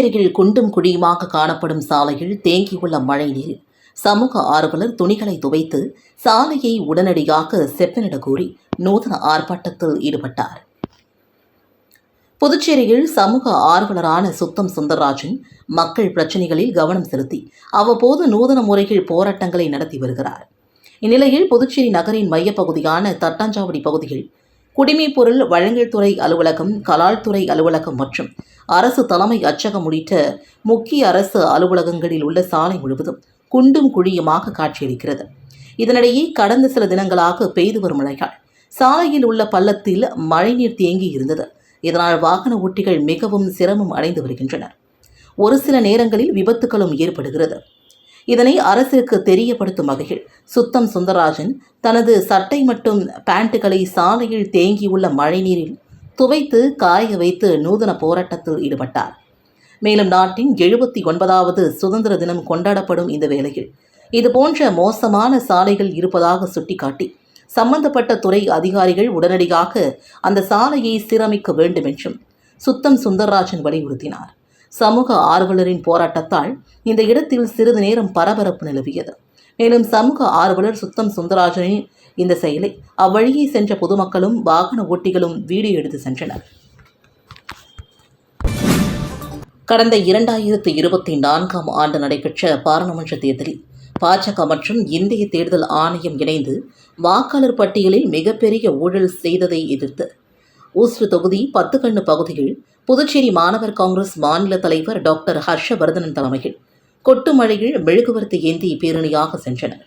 புதுச்சேரியில் குண்டும் குழியுமாக காணப்படும் சாலையில் தேங்கியுள்ள மழைநீரில் சமூக ஆர்வலர் துணிகளை துவைத்து சாலையை உடனடியாக செப்பனிட கோரி நூதன ஆர்ப்பாட்டத்தில் ஈடுபட்டார். புதுச்சேரியில் சமூக ஆர்வலரான சுத்தம் சுந்தரராஜன் மக்கள் பிரச்சினைகளில் கவனம் செலுத்தி அவ்வப்போது நூதன முறையில் போராட்டங்களை நடத்தி வருகிறார். இந்நிலையில் புதுச்சேரி நகரின் மையப்பகுதியான தட்டாஞ்சாவடி பகுதியில் குடிமைப்பொருள் வழங்கல் துறை அலுவலகம் கலால் துறை அலுவலகம் மற்றும் அரசு தலைமை அச்சகம் உள்ளிட்ட முக்கிய அரசு அலுவலகங்களில் உள்ள சாலை முழுவதும் குண்டும் குழியுமாக காட்சியளிக்கிறது. இதனிடையே கடந்த சில தினங்களாக பெய்து வரும் மழையால் சாலையில் உள்ள பள்ளத்தில் மழைநீர் தேங்கி இருந்தது. இதனால் வாகன ஓட்டிகள் மிகவும் சிரமம் அடைந்து வருகின்றனர். ஒரு சில நேரங்களில் விபத்துகளும் ஏற்படுகிறது. இதனை அரசிற்கு தெரியப்படுத்தும் வகையில் சுத்தம் சுந்தரராஜன் தனது சட்டை மற்றும் பேண்ட்டுகளை சாலையில் தேங்கியுள்ள மழைநீரில் துவைத்து காய வைத்து நூதன போராட்டத்தில் ஈடுபட்டார். மேலும் நாட்டின் எழுபத்தி ஒன்பதாவது சுதந்திர தினம் கொண்டாடப்படும் இந்த வேளையில் இதுபோன்ற மோசமான சாலைகள் இருப்பதாக சுட்டிக்காட்டி சம்பந்தப்பட்ட துறை அதிகாரிகள் உடனடியாக அந்த சாலையை சீரமைக்க வேண்டும் என்றும் சுத்தம் சுந்தரராஜன் வலியுறுத்தினார். சமூக ஆர்வலரின் போராட்டத்தால் இந்த இடத்தில் சிறிது நேரம் பரபரப்பு நிலவியது. மேலும் சமூக ஆர்வலர் சுத்தம் சுந்தரராஜனின் இந்த செயலை அவ்வழியே சென்ற பொதுமக்களும் வாகன ஓட்டிகளும் வீடியோ எடுத்து சென்றனர். கடந்த இரண்டாயிரத்து இருபத்தி நான்காம் ஆண்டு நடைபெற்ற பாராளுமன்ற தேர்தலில் பாஜக மற்றும் இந்திய தேர்தல் ஆணையம் இணைந்து வாக்காளர் பட்டியலில் மிகப்பெரிய ஊழல் செய்ததை எதிர்த்து ஊஸ்ரு தொகுதி பத்துக்கண்ணு பகுதியில் புதுச்சேரி மாணவர் காங்கிரஸ் மாநில தலைவர் டாக்டர் ஹர்ஷவர்தனன் தலைமையில் கொட்டு மழையில் மெழுகுவர்த்தி ஏந்தி பேரணியாக சென்றனர்.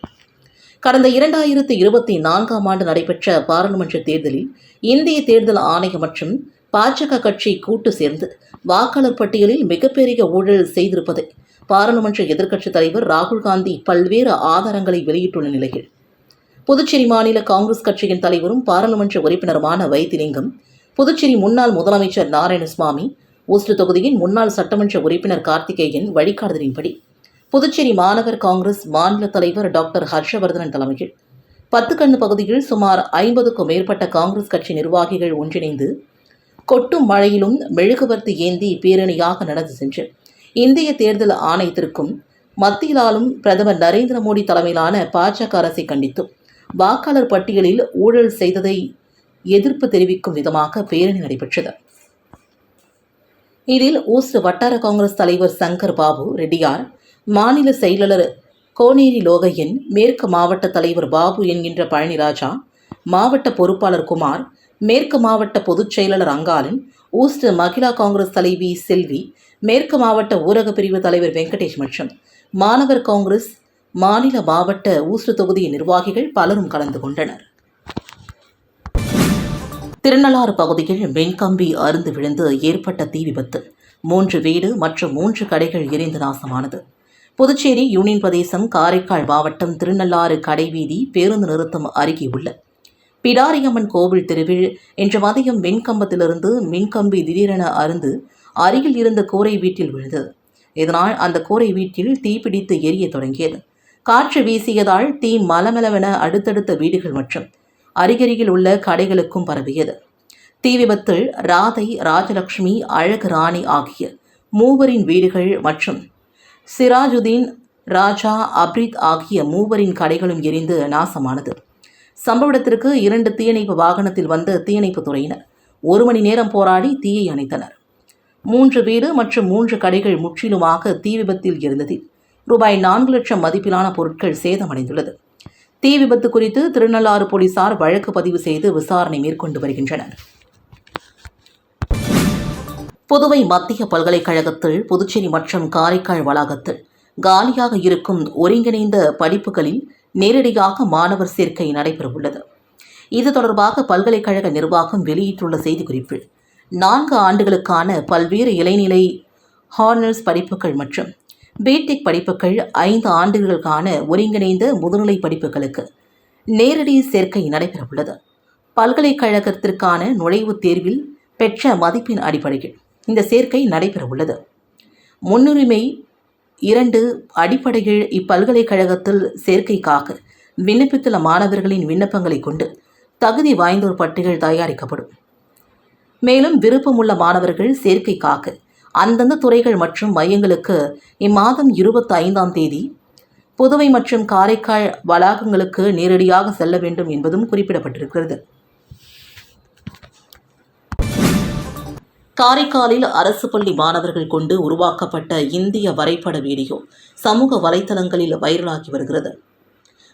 கடந்த இரண்டாயிரத்தி இருபத்தி நான்காம் ஆண்டு நடைபெற்ற பாராளுமன்ற தேர்தலில் இந்திய தேர்தல் ஆணையம் மற்றும் பாஜக கட்சி கூட்டு சேர்ந்து வாக்காளர் பட்டியலில் மிகப்பெரிய ஊழல் செய்திருப்பதை பாராளுமன்ற எதிர்க்கட்சித் தலைவர் ராகுல் காந்தி பல்வேறு ஆதாரங்களை வெளியிட்டுள்ள நிலையில் புதுச்சேரி மாநில காங்கிரஸ் கட்சியின் தலைவரும் பாராளுமன்ற உறுப்பினருமான வைத்திலிங்கம் புதுச்சேரி முன்னாள் முதலமைச்சர் நாராயணசுவாமி ஊஸ்ட் தொகுதியின் முன்னாள் சட்டமன்ற உறுப்பினர் கார்த்திகேயன் வழிகாட்டுதலின்படி புதுச்சேரி மாநகர் காங்கிரஸ் மாநில தலைவர் டாக்டர் ஹர்ஷவர்தனன் தலைமையில் பத்துக்கண்ணு பகுதியில் சுமார் ஐம்பதுக்கும் மேற்பட்ட காங்கிரஸ் கட்சி நிர்வாகிகள் ஒன்றிணைந்து கொட்டும் மழையிலும் மெழுகுவர்த்தி ஏந்தி பேரணியாக நடந்து சென்று இந்திய தேர்தல் ஆணையத்திற்கும் மத்தியிலாலும் பிரதமர் நரேந்திர மோடி தலைமையிலான பாஜக அரசை கண்டித்தும் வாக்காளர் பட்டியலில் ஊழல் செய்ததை எதிர்ப்பு தெரிவிக்கும் விதமாக பேரணி நடைபெற்றது. இதில் ஊசு வட்டார காங்கிரஸ் தலைவர் சங்கர் பாபு ரெட்டியார் மாநில செயலாளர் கோனேரி லோகையன் மேற்கு மாவட்ட தலைவர் பாபு என்கின்ற பழனிராஜா மாவட்ட பொறுப்பாளர் குமார் மேற்கு மாவட்ட பொதுச் செயலாளர் அங்காளன் ஊஸ்ட் மகிழா காங்கிரஸ் தலைவி செல்வி மேற்கு மாவட்ட ஊரக பிரிவு தலைவர் வெங்கடேஷ் மற்றும் மாணவர் காங்கிரஸ் மாநில மாவட்ட ஊஸ்ட் தொகுதி நிர்வாகிகள் பலரும் கலந்து கொண்டனர். திருநள்ளாறு பகுதியில் மின்கம்பி அருந்து விழுந்து ஏற்பட்ட தீ விபத்து. மூன்று வீடு மற்றும் மூன்று கடைகள் எரிந்து நாசமானது. புதுச்சேரி யூனியன் பிரதேசம் காரைக்கால் மாவட்டம் திருநள்ளாறு கடைவீதி பேருந்து நிறுத்தம் அருகே உள்ள பிடாரியம்மன் கோவில் தெருவில் இன்று மதியம் மின்கம்பத்திலிருந்து மின்கம்பி திடீரென அருந்து அருகில் இருந்த கூரை வீட்டில் விழுந்தது. இதனால் அந்த கூரை வீட்டில் தீப்பிடித்து எரிய தொடங்கியது. காற்று வீசியதால் தீ மலமளவென அடுத்தடுத்த வீடுகள் மற்றும் அருகருகில் உள்ள கடைகளுக்கும் பரவியது. தீ விபத்தில் ராதை ராஜலட்சுமி அழகு ராணி ஆகிய மூவரின் வீடுகள் மற்றும் சிராஜுதீன் ராஜா அப்ரித் ஆகிய மூவரின் கடைகளும் எரிந்து நாசமானது. சம்பவ இடத்திற்கு இரண்டு தீயணைப்பு வாகனத்தில் வந்த தீயணைப்பு துறையினர் ஒரு மணி நேரம் போராடி தீயை அணைத்தனர். மூன்று வீடு மற்றும் மூன்று கடைகள் முற்றிலுமாக தீ விபத்தில் இருந்ததில் ரூபாய் நான்கு லட்சம் மதிப்பிலான பொருட்கள் சேதமடைந்துள்ளது. தீ விபத்து குறித்து திருநள்ளாறு போலீசார் வழக்கு பதிவு செய்து விசாரணை மேற்கொண்டு வருகின்றனர். புதுவை மத்திய பல்கலைக்கழகத்தில் புதுச்சேரி மற்றும் காரைக்கால் வளாகத்தில் காலியாக இருக்கும் ஒருங்கிணைந்த படிப்புகளில் நேரடியாக மாணவர் சேர்க்கை நடைபெறவுள்ளது. இது தொடர்பாக பல்கலைக்கழக நிர்வாகம் வெளியிட்டுள்ள செய்திக்குறிப்பில் நான்கு ஆண்டுகளுக்கான பல்வேறு இளைநிலை ஹானர்ஸ் படிப்புகள் மற்றும் பிடெக் படிப்புகள் ஐந்து ஆண்டுகளுக்கான ஒருங்கிணைந்த முதுநிலை படிப்புகளுக்கு நேரடி சேர்க்கை நடைபெறவுள்ளது. பல்கலைக்கழகத்திற்கான நுழைவுத் தேர்வில் பெற்ற மதிப்பின் அடிப்படையில் இந்த சேர்க்கை நடைபெறவுள்ளது. முன்னுரிமை இரண்டு அடிப்படையில் இப்பல்கலைக்கழகத்தில் சேர்க்கைக்காக விண்ணப்பித்துள்ள மாணவர்களின் விண்ணப்பங்களை கொண்டு தகுதி வாய்ந்தோர் பட்டியல் தயாரிக்கப்படும். மேலும் விருப்பமுள்ள மாணவர்கள் சேர்க்கைக்காக அந்தந்த துறைகள் மற்றும் மையங்களுக்கு இம்மாதம் இருபத்தி ஐந்தாம் தேதி புதுவை மற்றும் காரைக்கால் வளாகங்களுக்கு நேரடியாக செல்ல வேண்டும் என்பதும் குறிப்பிடப்பட்டிருக்கிறது. காரைக்காலில் அரசு பள்ளி மாணவர்கள் கொண்டு உருவாக்கப்பட்ட இந்திய வரைபட வீடியோ சமூக வலைத்தளங்களில் வைரலாகி வருகிறது.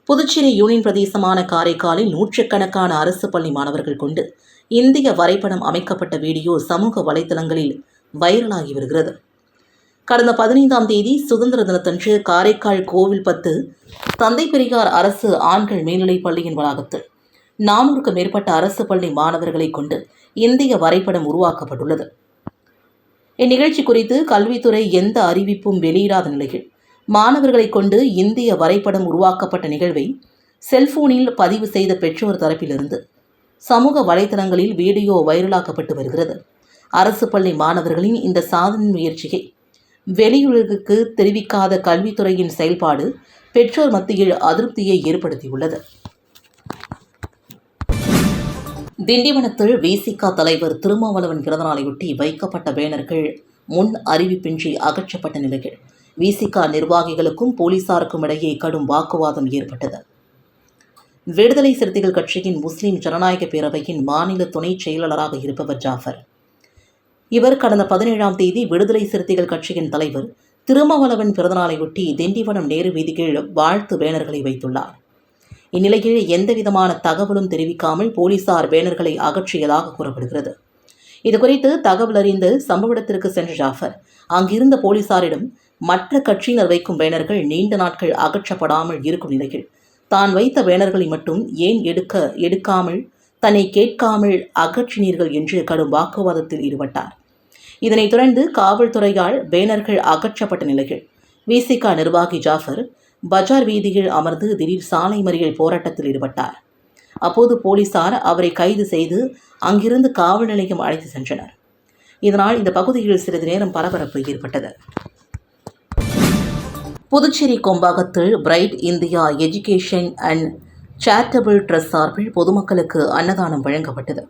புதுச்சேரி யூனியன் பிரதேசமான காரைக்காலில் நூற்றுக்கணக்கான அரசு பள்ளி மாணவர்கள் கொண்டு இந்திய வரைபடம் அமைக்கப்பட்ட வீடியோ சமூக வலைதளங்களில் வைரலாகி வருகிறது. கடந்த பதினைந்தாம் தேதி சுதந்திர தினத்தன்று காரைக்கால் கோவில் பத்து தந்தை பெரியார் அரசு ஆண்கள் மேல்நிலைப் பள்ளியின் வளாகத்தில் நானூறுக்கும் மேற்பட்ட அரசு பள்ளி மாணவர்களை கொண்டு இந்திய வரைபடம் உருவாக்கப்பட்டுள்ளது. இந்நிகழ்ச்சி குறித்து கல்வித்துறை எந்த அறிவிப்பும் வெளியிடாத நிலையில் மாணவர்களை கொண்டு இந்திய வரைபடம் உருவாக்கப்பட்ட நிகழ்வை செல்போனில் பதிவு செய்த பெற்றோர் தரப்பிலிருந்து சமூக வலைதளங்களில் வீடியோ வைரலாக்கப்பட்டு வருகிறது. அரசு பள்ளி மாணவர்களின் இந்த சாதனை முயற்சியை வெளியுலகுக்கு தெரிவிக்காத கல்வித்துறையின் செயல்பாடு பெற்றோர் மத்தியில் அதிருப்தியை ஏற்படுத்தியுள்ளது. திண்டிவனத்தில் விசிக தலைவர் திருமாவளவன் பிறந்தநாளையொட்டி வைக்கப்பட்ட பேனர்கள் முன் அறிவிப்பின்றி அகற்றப்பட்ட நிலையில் விசிக நிர்வாகிகளுக்கும் போலீசாருக்கும் இடையே கடும் வாக்குவாதம் ஏற்பட்டது. விடுதலை சிறுத்தைகள் கட்சியின் முஸ்லிம் ஜனநாயக பேரவையின் மாநில துணைச் செயலாளராக இருப்பவர் ஜாஃபர். இவர் கடந்த பதினேழாம் தேதி விடுதலை சிறுத்தைகள் கட்சியின் தலைவர் திருமாவளவன் பிறந்தநாளையொட்டி திண்டிவனம் நேரு வீதியில் வாழ்த்து பேனர்களை வைத்துள்ளார். இந்நிலையில் எந்தவிதமான தகவலும் தெரிவிக்காமல் போலீசார் பேனர்களை அகற்றியதாக கூறப்படுகிறது. இதுகுறித்து தகவல் அறிந்து சம்பவ இடத்திற்கு சென்ற ஜாஃபர் அங்கிருந்த போலீசாரிடம் மற்ற கட்சியினர் வைக்கும் பேனர்கள் நீண்ட நாட்கள் அகற்றப்படாமல் இருக்கும் நிலையில் தான் வைத்த பேனர்களை மட்டும் ஏன் எடுக்க எடுக்காமல் தன்னை கேட்காமல் அகற்றினீர்கள் என்று கடும் வாக்குவாதத்தில் ஈடுபட்டார். இதனைத் தொடர்ந்து காவல்துறையால் பேனர்கள் அகற்றப்பட்ட நிலையில் விசிகா நிர்வாகி ஜாஃபர் பஜார் வீதியில் அமர்ந்து திடீர் சாலை மறியல் போராட்டத்தில் ஈடுபட்டார். அப்போது போலீசார் அவரை கைது செய்து அங்கிருந்து காவல் நிலையம் அழைத்து சென்றனர். இதனால் இந்த பகுதியில் சிறிது நேரம் பரபரப்பு ஏற்பட்டது. Puducherry கொம்பாகத்தில் Pride India education and charitable trust சார்பில் பொதுமக்களுக்கு அன்னதானம் வழங்கப்பட்டது.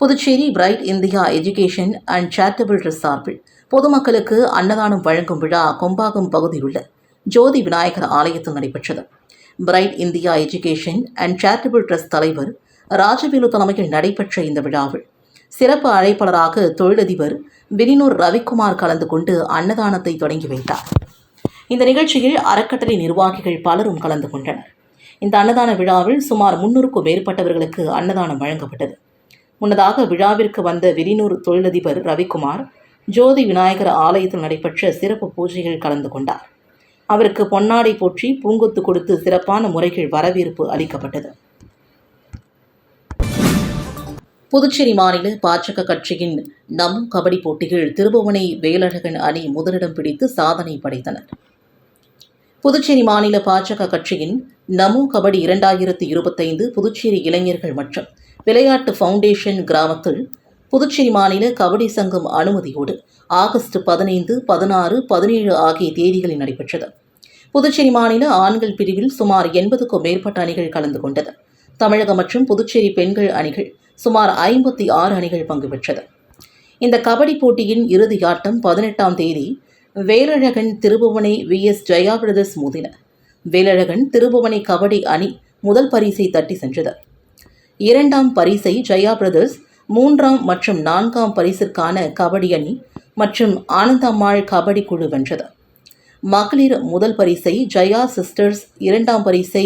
Puducherry Pride India education and charitable trust சார்பில் பொதுமக்களுக்கு அன்னதானம் வழங்கும் விழா கொம்பாகம் பகுதியில் உள்ள ஜோதி விநாயகர் ஆலயத்தில் நடைபெற்றது. Pride India education and charitable trust தலைவர் ராஜவேலு தலைமையில் நடைபெற்ற இந்த விழாவில் சிறப்பு அழைப்பாளராக தொழிலதிபர் வினினூர் ரவிக்குமார் கலந்து கொண்டு அன்னதானத்தை தொடங்கி வைத்தார். இந்த நிகழ்ச்சியில் அறக்கட்டளை நிர்வாகிகள் பலரும் கலந்து கொண்டனர். இந்த அன்னதான விழாவில் சுமார் முன்னூறுக்கும் மேற்பட்டவர்களுக்கு அன்னதானம் வழங்கப்பட்டது. முன்னதாக விழாவிற்கு வந்த விரிநூர் தொழிலதிபர் ரவிக்குமார் ஜோதி விநாயகர் ஆலயத்தில் நடைபெற்ற சிறப்பு பூஜைகள் கலந்து கொண்டார். அவருக்கு பொன்னாடை போற்றி பூங்கொத்து கொடுத்து சிறப்பான முறைகள் வரவேற்பு அளிக்கப்பட்டது. புதுச்சேரி மாநில பாஜக கட்சியின் நமு கபடி போட்டியில் திருபுவனை வேலழகன் அணி முதலிடம் பிடித்து சாதனை படைத்தனர். புதுச்சேரி மாநில பாஜக கட்சியின் நமு கபடி இரண்டாயிரத்தி இருபத்தைந்து புதுச்சேரி இளைஞர்கள் மற்றும் விளையாட்டு ஃபவுண்டேஷன் கிராமத்தில் புதுச்சேரி மாநில கபடி சங்கம் அனுமதியோடு ஆகஸ்ட் பதினைந்து பதினாறு பதினேழு ஆகிய தேதிகளில் நடைபெற்றது. புதுச்சேரி மாநில ஆண்கள் பிரிவில் சுமார் எண்பதுக்கும் மேற்பட்ட அணிகள் கலந்து கொண்டது. தமிழகம் மற்றும் புதுச்சேரி பெண்கள் அணிகள் சுமார் ஐம்பத்தி ஆறு அணிகள் பங்கு பெற்றது. இந்த கபடி போட்டியின் இறுதி ஆட்டம் பதினெட்டாம் தேதி Velazhagan Thirubuvanai V. S. Jaya brothers மோதின. வேலழகன் திருபுவனை கபடி அணி முதல் பரிசை தட்டி சென்றது. இரண்டாம் பரிசை ஜெயா பிரதர்ஸ் மூன்றாம் மற்றும் நான்காம் பரிசிற்கான கபடி அணி மற்றும் ஆனந்தம்மாள் கபடி குழு வென்றது. மகளிர் முதல் பரிசை ஜயா சிஸ்டர்ஸ் இரண்டாம் பரிசை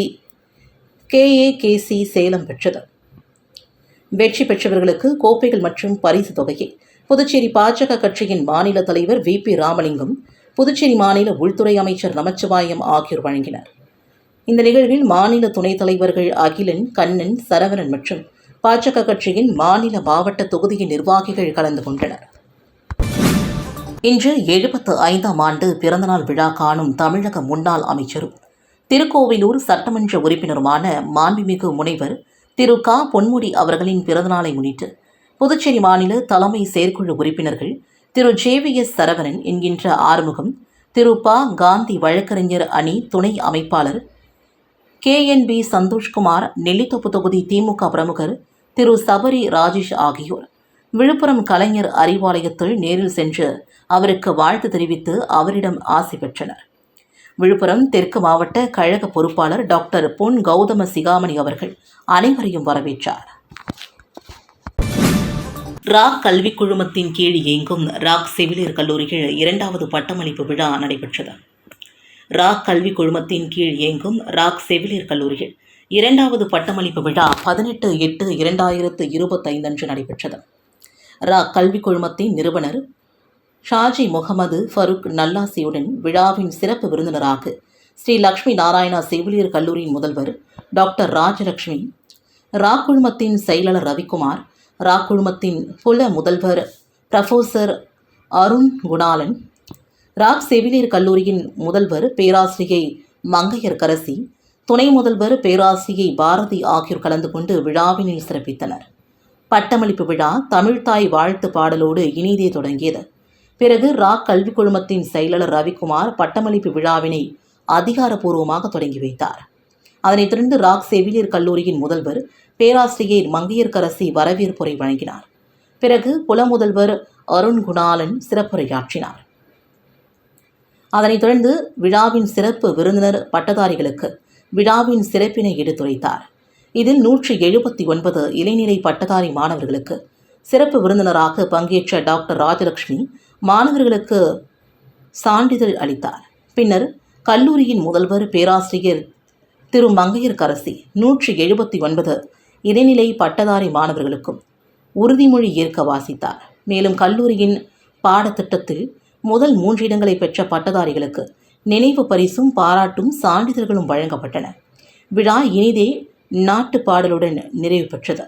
கேஏகேசி சேலம் பெற்றது. வெற்றி பெற்றவர்களுக்கு கோப்பைகள் மற்றும் பரிசு தொகையை புதுச்சேரி பாஜக கட்சியின் மாநில தலைவர் வி பி ராமலிங்கம் புதுச்சேரி மாநில உள்துறை அமைச்சர் நமச்சிவாயம் ஆகியோர் வழங்கினர். இந்த நிகழ்வில் மாநில துணைத் தலைவர்கள் அகிலன் கண்ணன் சரவணன் மற்றும் பாஜக கட்சியின் மாநில மாவட்ட தொகுதியின் நிர்வாகிகள் கலந்து கொண்டனர். இன்று எழுபத்து ஐந்தாம் ஆண்டு பிறந்தநாள் விழா காணும் தமிழக முன்னாள் அமைச்சரும் திருக்கோவிலூர் சட்டமன்ற உறுப்பினருமான மாண்புமிகு முனைவர் திரு. க. பொன்முடி அவர்களின் பிறந்தநாளை முன்னிட்டு புதுச்சேரி மாநில தலைமை செயற்குழு உறுப்பினர்கள் திரு. ஜே. வி. எஸ். சரவணன் என்கின்ற ஆறுமுகம் திரு. ப. காந்தி வழக்கறிஞர் அணி துணை அமைப்பாளர் கேஎன்பி சந்தோஷ்குமார் நெல்லித்தோப்பு தொகுதி திமுக பிரமுகர் திரு. சபரி ராஜேஷ் ஆகியோர் விழுப்புரம் கலைஞர் அறிவாலயத்தில் நேரில் சென்று அவருக்கு வாழ்த்து தெரிவித்து அவரிடம் ஆசி பெற்றனர். விழுப்புரம் தெற்கு மாவட்ட கழக பொறுப்பாளர் டாக்டர் பொன் கௌதம சிகாமணி அவர்கள் அனைவரையும் வரவேற்றார். ராக் கல்விக் குழுமத்தின் கீழ் இயங்கும் ராக் செவிலியர் கல்லூரியில் இரண்டாவது பட்டமளிப்பு விழா நடைபெற்றது. ராக் கல்விக் குழுமத்தின் கீழ் இயங்கும் ராக் செவிலியர் கல்லூரியில் இரண்டாவது பட்டமளிப்பு விழா பதினெட்டு எட்டு இரண்டாயிரத்து இருபத்தைந்து அன்று நடைபெற்றது. ராக் கல்விக் குழுமத்தின் நிறுவனர் ஷாஜி முகமது ஃபருக் நல்லாசியுடன் விழாவின் சிறப்பு விருந்தினராக. ஸ்ரீ லக்ஷ்மி நாராயணா செவிலியர் கல்லூரியின் முதல்வர் டாக்டர் ராஜலட்சுமி ராக்குழுமத்தின் செயலாளர் ரவிக்குமார் ராக்குழுமத்தின் புல முதல்வர் ப்ரொஃபோசர் அருண் குணாலன் ராக் செவிலியர் கல்லூரியின் முதல்வர் பேராசிரியை மங்கையர் கரசி துணை முதல்வர் பேராசிரியை பாரதி ஆகியோர் கலந்து கொண்டு விழாவினில் சிறப்பித்தனர். பட்டமளிப்பு விழா தமிழ்தாய் வாழ்த்து பாடலோடு இனிதே தொடங்கியது. பிறகு ராக் கல்விக் குழுமத்தின் செயலாளர் ரவிக்குமார் பட்டமளிப்பு விழாவினை அதிகாரப்பூர்வமாக தொடங்கி வைத்தார். அதனைத் தொடர்ந்து ராக் செவிலியர் கல்லூரியின் முதல்வர் பேராசிரியர் மங்கையர்கரசி வரவேற்புரை வழங்கினார். பிறகு புலமுதல்வர் அருண் குணாலன் சிறப்புரையாற்றினார். அதனைத் தொடர்ந்து விழாவின் சிறப்பு விருந்தினர் பட்டதாரிகளுக்கு விழாவின் சிறப்பினை எடுத்துரைத்தார். இதில் நூற்றி எழுபத்தி ஒன்பது இளைநிலை பட்டதாரி மாணவர்களுக்கு சிறப்பு விருந்தினராக பங்கேற்ற டாக்டர் ராஜலட்சுமி மாணவர்களுக்கு சான்றிதழ் அளித்தார். பின்னர் கல்லூரியின் முதல்வர் பேராசிரியர் திரு. மங்கையர்கரசி நூற்றி எழுபத்தி ஒன்பது இடைநிலை பட்டதாரி மாணவர்களுக்கும் உறுதிமொழி ஏற்க வாசித்தார். மேலும் கல்லூரியின் பாடத்திட்டத்தில் முதல் மூன்று இடங்களை பெற்ற பட்டதாரிகளுக்கு நினைவு பரிசும் பாராட்டும் சான்றிதழ்களும் வழங்கப்பட்டன. விழா இனிதே நாட்டு பாடலுடன் நிறைவு பெற்றது.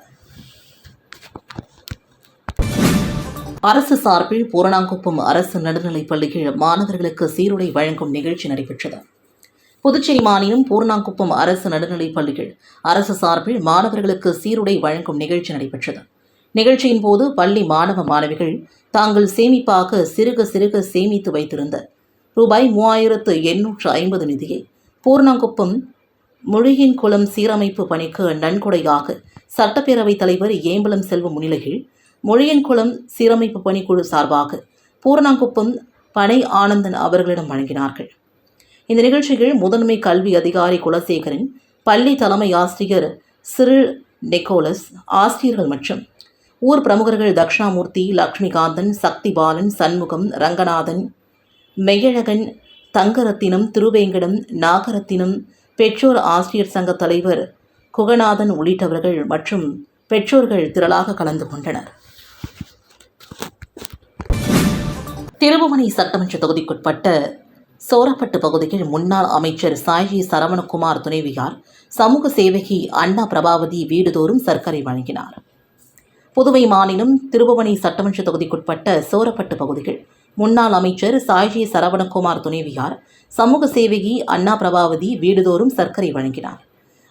அரசு சார்பில் பூரணாங்குப்பம் அரசு நடுநிலைப் பள்ளியில் மாணவர்களுக்கு சீருடை வழங்கும் நிகழ்ச்சி நடைபெற்றது. புதுச்சேரி மாநிலம் பூர்ணாங்குப்பம் அரசு நடுநிலைப் பள்ளியில் அரசு சார்பில் மாணவர்களுக்கு சீருடை வழங்கும் நிகழ்ச்சி நடைபெற்றது. நிகழ்ச்சியின் போது பள்ளி மாணவ மாணவிகள் தாங்கள் சேமிப்பாக சிறுக சிறுக சேமித்து வைத்திருந்த ரூபாய் மூவாயிரத்து எண்ணூற்று ஐம்பது நிதியை பூர்ணாங்குப்பம் மொழியின் குளம் சீரமைப்பு பணிக்கு நன்கொடையாக சட்டப்பேரவைத் தலைவர் ஏம்பலம் செல்வம் முன்னிலையில் மொழியன்குளம் சீரமைப்பு பணிக்குழு சார்பாக பூர்ணாங்குப்பம் பனை ஆனந்தன் அவர்களிடம் வழங்கினார்கள். இந்த நிகழ்ச்சியில் முதன்மை கல்வி அதிகாரி குலசேகரன் பள்ளி தலைமை ஆசிரியர் சிறில் நெக்கோலஸ் ஆசிரியர்கள் மற்றும் ஊர் பிரமுகர்கள் தக்ஷணாமூர்த்தி லக்ஷ்மிகாந்தன் சக்திபாலன் சண்முகம் ரங்கநாதன் மெய்யழகன் தங்கரத்தினம் திருவேங்கடம் நாகரத்தினம் பெற்றோர் ஆசிரியர் சங்க தலைவர் குகநாதன் உள்ளிட்டவர்கள் மற்றும் பெற்றோர்கள் திரளாக கலந்து கொண்டனர். திருபுவனை சட்டமன்ற தொகுதிக்குட்பட்ட சோரப்பட்டு பகுதியில் முன்னாள் அமைச்சர் சாய்ஜி சரவணகுமார் துணைவியார் சமூக சேவகி அண்ணா பிரபாவதி வீடுதோறும் சர்க்கரை வழங்கினார். புதுவை மாநிலம் திருபுவனை சட்டமன்ற தொகுதிக்குட்பட்ட சோரப்பட்டு பகுதியில் முன்னாள் அமைச்சர் சாய்ஜி சரவணகுமார் துணைவியார் சமூக சேவகி அண்ணா பிரபாவதி வீடுதோறும் சர்க்கரை வழங்கினார்.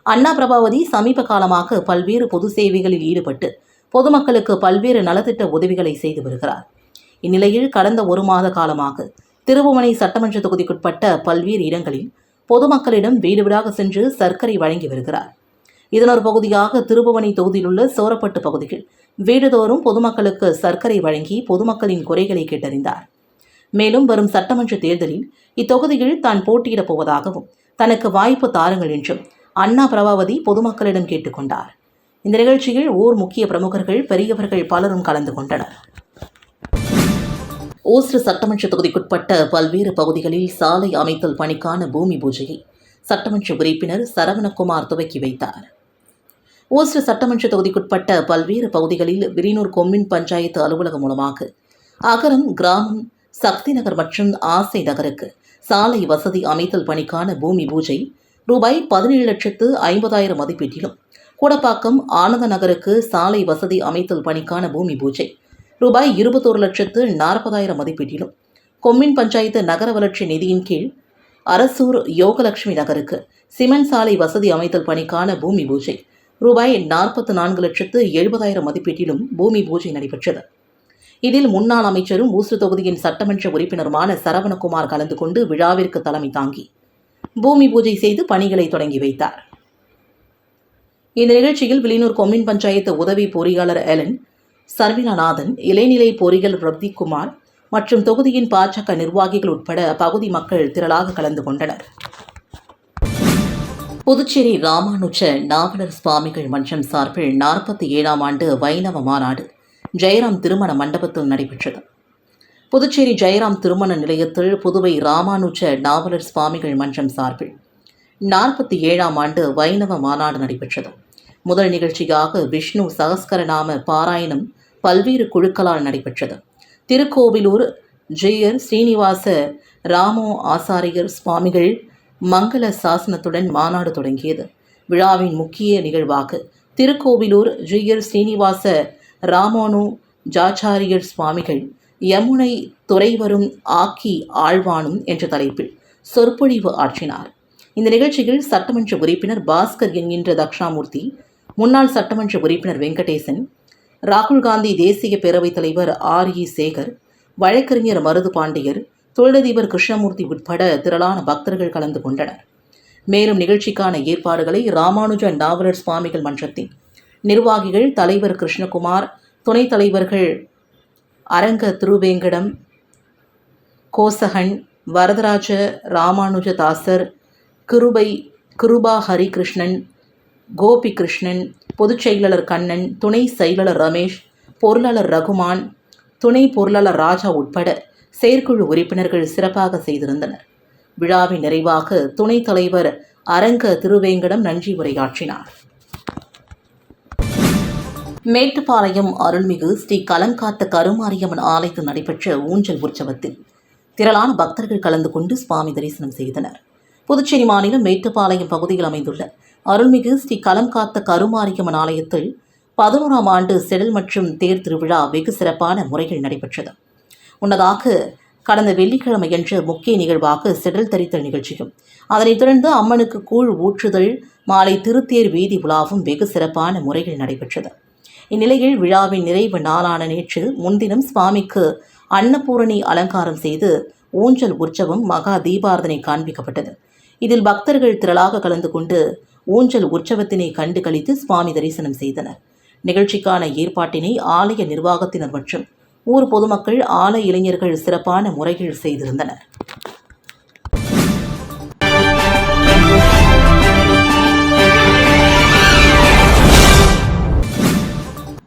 அண்ணா பிரபாவதி சமீப காலமாக பல்வேறு பொது சேவைகளில் ஈடுபட்டு பொதுமக்களுக்கு பல்வேறு நலத்திட்ட உதவிகளை செய்து வருகிறார். இந்நிலையில் கடந்த ஒரு மாத காலமாக திருபுவனை சட்டமன்ற தொகுதிக்குட்பட்ட பல்வேறு இடங்களில் பொதுமக்களிடம் வீடு வீடாக சென்று சர்க்கரை வழங்கி வருகிறார். இதனொரு பகுதியாக திருபுவனை தொகுதியிலுள்ள சோரப்பட்டு பகுதியில் வீடுதோறும் பொதுமக்களுக்கு சர்க்கரை வழங்கி பொதுமக்களின் குறைகளை கேட்டறிந்தார். மேலும் வரும் சட்டமன்ற தேர்தலில் இத்தொகுதியில் தான் போட்டியிடப் போவதாகவும் தனக்கு வாய்ப்பு தாருங்கள் என்றும் அண்ணா பிரபாவதி பொதுமக்களிடம் கேட்டுக்கொண்டார் இந்த நிகழ்ச்சியில் ஊர் முக்கிய பிரமுகர்கள் பெரியவர்கள் பலரும் கலந்து கொண்டனர். ஓஸ்ரு சட்டமன்ற தொகுதிக்குட்பட்ட பல்வேறு பகுதிகளில் சாலை அமைத்தல் பணிக்கான பூமி பூஜையை சட்டமன்ற உறுப்பினர் சரவணகுமார் துவக்கி வைத்தார். ஓஸ்ரு சட்டமன்ற தொகுதிக்குட்பட்ட பல்வேறு பகுதிகளில் விரினூர் கொம்மின் பஞ்சாயத்து அலுவலகம் மூலமாக அகரம் கிராமம் சக்தி நகர் மற்றும் ஆசை நகருக்கு சாலை வசதி அமைத்தல் பணிக்கான பூமி பூஜை ரூபாய் பதினேழு லட்சத்து ஐம்பதாயிரம் மதிப்பீட்டிலும் கூடப்பாக்கம் ஆனந்த நகருக்கு சாலை வசதி அமைத்தல் பணிக்கான பூமி பூஜை ரூபாய் இருபத்தோரு லட்சத்து நாற்பதாயிரம் மதிப்பீட்டிலும் கொம்மின் பஞ்சாயத்து நகர வளர்ச்சி நிதியின் கீழ் அரசூர் யோகலட்சுமி நகருக்கு சிமெண்ட் சாலை வசதி அமைத்தல் பணிக்கான பூமி பூஜை ரூபாய் நாற்பத்து நான்கு லட்சத்து எழுபதாயிரம் மதிப்பீட்டிலும் பூமி பூஜை நடைபெற்றது. இதில் முன்னாள் அமைச்சரும் ஊசு தொகுதியின் சட்டமன்ற உறுப்பினருமான சரவணகுமார் கலந்து கொண்டு விழாவிற்கு தலைமை தாங்கி பூமி பூஜை செய்து பணிகளை தொடங்கி வைத்தார். இந்த நிகழ்ச்சியில் விலினூர் கொம்மின் பஞ்சாயத்து உதவி பொறியாளர் எலன் சர்மிளாநாதன் இளைநிலை பொறிகள் ரப்திகுமார் மற்றும் தொகுதியின் பாஜக நிர்வாகிகள் உட்பட பகுதி மக்கள் திரளாக கலந்து கொண்டனர். புதுச்சேரி ராமானுஜ நாவலர் சுவாமிகள் மன்றம் சார்பில் நாற்பத்தி ஏழாம் ஆண்டு வைணவ மாநாடு ஜெயராம் திருமண மண்டபத்தில் நடைபெற்றது. புதுச்சேரி ஜெயராம் திருமண நிலையத்தில் புதுவை ராமானுஜ நாவலர் சுவாமிகள் மன்றம் சார்பில் நாற்பத்தி ஏழாம் ஆண்டு வைணவ மாநாடு நடைபெற்றது. முதல் நிகழ்ச்சியாக விஷ்ணு சகஸ்கரநாம பாராயணம் பல்வேறு குழுக்களால் நடைபெற்றது. திருக்கோவிலூர் ஜெயர் ஸ்ரீனிவாச ராமோ ஆசாரியர் சுவாமிகள் மங்கள சாசனத்துடன் மாநாடு தொடங்கியது. விழாவின் முக்கிய நிகழ்வாக திருக்கோவிலூர் ஜெயர் ஸ்ரீனிவாச ராமானு ஜாச்சாரியர் சுவாமிகள் யமுனை துறைவரும் ஆக்கி ஆழ்வானும் என்ற தலைப்பில் சொற்பொழிவு ஆற்றினார். இந்த நிகழ்ச்சியில் சட்டமன்ற உறுப்பினர் பாஸ்கர் என்கின்ற தக்ஷாமூர்த்தி முன்னாள் சட்டமன்ற உறுப்பினர் வெங்கடேசன் ராகுல் காந்தி தேசிய பேரவைத் தலைவர் ஆர் இ சேகர் வழக்கறிஞர் மருது பாண்டியர் தொழிலதிபர் கிருஷ்ணமூர்த்தி உட்பட திரளான பக்தர்கள் கலந்து கொண்டனர். மேலும் நிகழ்ச்சிக்கான ஏற்பாடுகளை ராமானுஜ நாவலர் சுவாமிகள் மன்றத்தின் நிர்வாகிகள் தலைவர் கிருஷ்ணகுமார் துணைத் தலைவர்கள் அரங்க திருவேங்கடம் கோசகன் வரதராஜ ராமானுஜதாசர் கிருபை கிருபா ஹரிகிருஷ்ணன் கோபி கிருஷ்ணன் பொதுச் செயலாளர் கண்ணன் துணை செயலாளர் ரமேஷ் பொருளாளர் ரகுமான் துணை பொருளாளர் ராஜா உட்பட செயற்குழு உறுப்பினர்கள் சிறப்பாக செய்திருந்தனர். விழாவின் நிறைவாக துணைத் தலைவர் அரங்க திருவேங்கடம் நன்றி உரையாற்றினார். மேட்டுப்பாளையம் அருள்மிகு ஸ்ரீ கலங்காத்த கருமாரியம்மன் ஆலயத்தில் நடைபெற்ற ஊஞ்சல் உற்சவத்தில் திரளான பக்தர்கள் கலந்து கொண்டு சுவாமி தரிசனம் செய்தனர். புதுச்சேரி மாநிலம் மேட்டுப்பாளையம் பகுதியில் அமைந்துள்ள அருள்மிகு ஸ்ரீ கலங்காத்த கருமாரியம்மன் ஆலயத்தில் பதினோராம் ஆண்டு செடல் மற்றும் தேர் திருவிழா வெகு சிறப்பான முறையில் நடைபெற்றது. முன்னதாக கடந்த வெள்ளிக்கிழமையன்று முக்கிய நிகழ்வாக செடல் தரித்தல் நிகழ்ச்சியும் அதனைத் தொடர்ந்து அம்மனுக்கு கூழ் ஊற்றுதல் மாலை திருத்தேர் வீதி உலாவும் வெகு சிறப்பான முறையில் நடைபெற்றது. இந்நிலையில் விழாவின் நிறைவு நாளான நேற்று முன்தினம் சுவாமிக்கு அன்னபூரணி அலங்காரம் செய்து ஊஞ்சல் உற்சவம் மகா தீபாரதனை காண்பிக்கப்பட்டது. இதில் பக்தர்கள் திரளாக கலந்து கொண்டு ஊஞ்சல் உற்சவத்தினை கண்டு கழித்து சுவாமி தரிசனம் செய்தனர். நிகழ்ச்சிக்கான ஏற்பாட்டினை ஆலய நிர்வாகத்தினர் மற்றும் ஊர் பொதுமக்கள் ஆலய இளைஞர்கள் சிறப்பான முறையில் செய்திருந்தனர்.